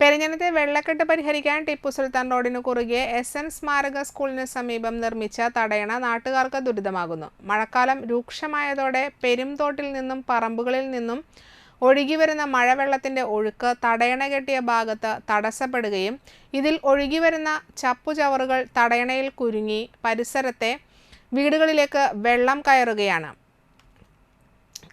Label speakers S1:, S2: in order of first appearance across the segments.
S1: പെരിഞ്ഞനത്തെ വെള്ളക്കെട്ട് പരിഹരിക്കാൻ ടിപ്പു സുൽത്താൻ റോഡിന് കുറുകെ എസ് എൻ സ്മാരക സ്കൂളിന് സമീപം നിർമ്മിച്ച തടയണ നാട്ടുകാർക്ക് ദുരിതമാകുന്നു. മഴക്കാലം രൂക്ഷമായതോടെ പെരുംതോട്ടിൽ നിന്നും പറമ്പുകളിൽ നിന്നും ഒഴുകിവരുന്ന മഴവെള്ളത്തിന്റെ ഒഴുക്ക് തടയണ കെട്ടിയ ഭാഗത്ത് തടസ്സപ്പെടുകയും ഇതിൽ ഒഴുകിവരുന്ന ചപ്പുചവറുകൾ തടയണയിൽ കുരുങ്ങി പരിസരത്തെ വീടുകളിലേക്ക് വെള്ളം കയറുകയാണ്.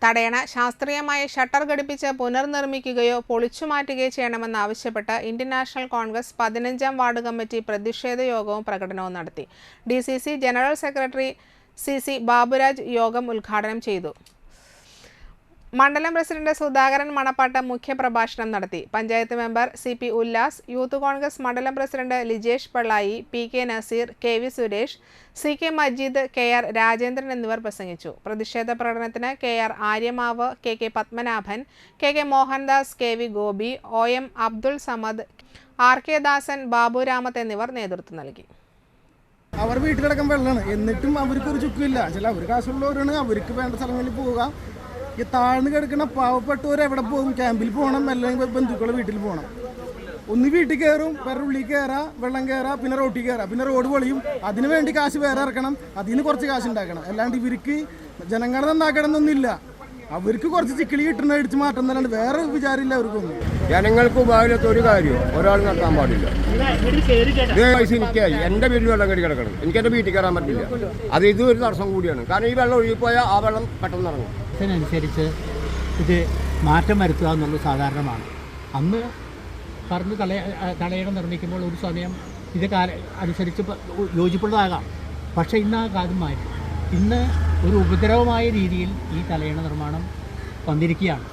S1: തടയണ ശാസ്ത്രീയമായി ഷട്ടർ ഘടിപ്പിച്ച് പുനർനിർമ്മിക്കുകയോ പൊളിച്ചു മാറ്റുകയോ ചെയ്യണമെന്നാവശ്യപ്പെട്ട് ഇന്ത്യൻ നാഷണൽ കോൺഗ്രസ് പതിനഞ്ചാം വാർഡ് കമ്മിറ്റി പ്രതിഷേധ യോഗവും പ്രകടനവും നടത്തി. D general secretary C C Baburaj യോഗം ഉദ്ഘാടനം ചെയ്തു. മണ്ഡലം പ്രസിഡന്റ് സുധാകരൻ മണപ്പാട്ട് മുഖ്യപ്രഭാഷണം നടത്തി. Panchayat member C P Ullas youth Congress മണ്ഡലം president Lijesh Pallayi P K Naseer K V Suresh C K Majeed K R Rajendran എന്നിവർ പ്രസംഗിച്ചു. പ്രതിഷേധ പ്രകടനത്തിന് K R Aryamavu K K Padmanabhan K K Mohandas K V Gopi O M Abdul Samad R K Dasan Babu Ramath എന്നിവർ നേതൃത്വം നൽകി.
S2: അവർ വീട്ടിലടക്കം വെള്ളമാണ്. എന്നിട്ടും അവർക്ക് ഒരു ചുക്കില്ല. ചില അവർ കാശുള്ളവരാണ് അവർക്ക് വേണ്ട സ്ഥലങ്ങളിൽ പോവുക. ഈ താഴ്ന്നു കിടക്കുന്ന പാവപ്പെട്ടവർ എവിടെ പോകും? ക്യാമ്പിൽ പോകണം അല്ലെങ്കിൽ ബന്ധുക്കളെ വീട്ടിൽ പോകണം. ഒന്ന് വീട്ടിൽ കയറും വേറെ ഉള്ളിൽ കയറാ വെള്ളം കയറാ പിന്നെ റോട്ടിൽ കയറാ. പിന്നെ റോഡ് പൊളിയും. അതിന് വേണ്ടി കാശ് വേറെ ഇറക്കണം. അതിന് കുറച്ച് കാശ് ഉണ്ടാക്കണം. അല്ലാണ്ട് ഇവർക്ക് ജനങ്ങളെ നന്നാക്കണം എന്നൊന്നുമില്ല അവർക്ക് കുറച്ച് ചിക്കിളി കിട്ടുന്ന അടിച്ച് മാറ്റം എന്നല്ലാണ്ട് വേറെ വിചാരമില്ല അവർക്കൊന്നും.
S3: ജനങ്ങൾക്ക് ഉപകാരമില്ലാത്ത ഒരു കാര്യം ഒരാൾ നടത്താൻ പാടില്ല. പൈസ എനിക്കായി. എന്റെ വീട്ടിൽ വെള്ളം കയറി കിടക്കണം. എനിക്ക് എന്റെ വീട്ടിൽ കയറാൻ പറ്റില്ല. അത് ഇതും ഒരു തടസ്സം കൂടിയാണ്. കാരണം ഈ വെള്ളം ഒഴുകിപ്പോയാൽ ആ വെള്ളം പെട്ടെന്ന് ഇറങ്ങും.
S4: അതിനനുസരിച്ച് ഇത് മാറ്റം വരുത്തുക എന്നുള്ളത് സാധാരണമാണ്. അന്ന് പറഞ്ഞ് തളയ തളയണം നിർമ്മിക്കുമ്പോൾ ഒരു സമയം ഇത് കാല അനുസരിച്ച് യോജിപ്പുള്ളതാകാം. പക്ഷേ ഇന്ന് ആ കാലം മാറ്റി ഇന്ന് ഒരു ഉപദ്രവമായ രീതിയിൽ ഈ തലയണ നിർമ്മാണം വന്നിരിക്കുകയാണ്.